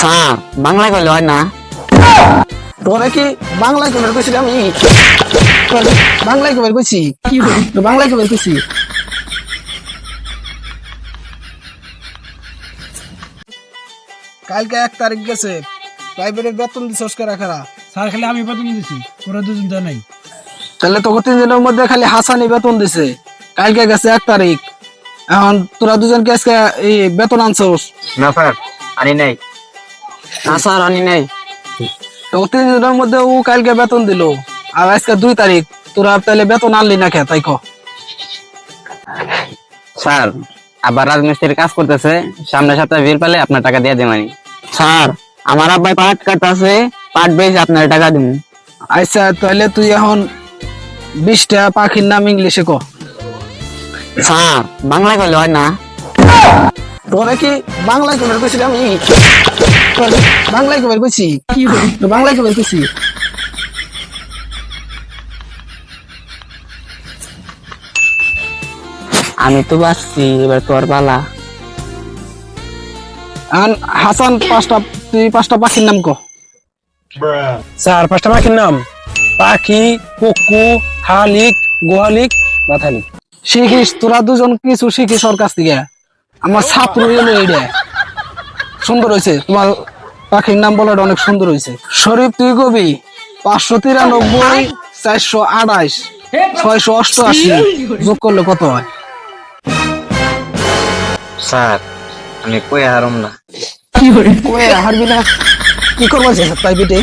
Sir Bangla কইলে হয় না। তোরা কি কইছি আমি? কইছি? তো কইছি? কালকে এক তারিখ গেছে। বেতন দিছে অস্কার রাখারা স্যার খালি আমি বেতন দিছি ওরা দুজন দেয় নাই। তাহলে তোকে তিন দিনের মধ্যে খালি হাসানি বেতন দিছে। কালকে গেছে এক তারিখ। এখন তোরা দুজনকে আজকে এই বেতন আনছোস। না স্যার আনি নাই। না স্যার আনি নাই। তোকে তিন দিনের মধ্যে ও কালকে বেতন দিল। আর আজকে দুই তারিখ তোরা তাহলে বেতন আনলি না তাই কো। স্যার আবার রাজমিস্ত্রির কাজ করতেছে সামনের সপ্তাহে বিল পেলে আপনার টাকা দিয়ে স্যার আমার আব্বাই পাট কাটতেছে পাট বেশ আপনার টাকা দিব আচ্ছা তাহলে তুই এখন বিশটা পাখির নাম ইংলিশে ক। স্যার বাংলা কইলে হয় না। কি বাংলায় আমি? বাংলায় কবের কইছি তো বাংলায় কবের কইছি আমি তো বাঁচছি এবার তোর পালা। এখন হাসান পাঁচটা তুই পাঁচটা পাখির নাম ক। স্যার পাঁচটা পাখির নাম? পাখি কুকু হালিক গোয়ালিক মাথালিক। শিখিস তোরা দুজন কিছু শিখিস ওর কাছ থেকে। আমার ছাত্র এলো এইটা সুন্দর হয়েছে তোমার পাখির নাম বলাটা অনেক সুন্দর হয়েছে শরীফ তুই কবি? পাঁচশো তিরানব্বই চারশো আঠাইশ ছয়শো অষ্টআশি। যোগ করলে কত হয়? স্যার আমি কই হারম না। কয়ে হারবি না। কি করব স্যার প্রাইভেটে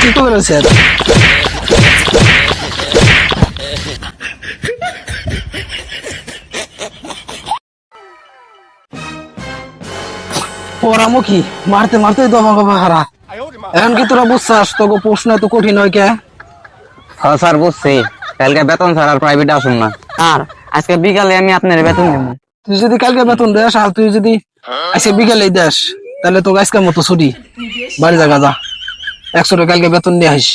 কি করবে রয়েছে পড়ামো কি মারতে মারতে তো গবা হারা এখন কি তোরা বুঝছাস? তোকে প্রশ্ন এত কঠিন হয় কে? হ্যাঁ স্যার বুঝছি। কালকে বেতন স্যার আর প্রাইভেট আসুন না। আর? আজকে বিকালে আমি আপনার বেতন দেবো। তুই যদি কালকে বেতন দেস আর তুই যদি আজকে বিকালে দেস তাহলে তোকে আজকের মতো ছুটি। বাড়ি জায়গা যা। একশো টাকা কালকে বেতন নিয়ে আসিস।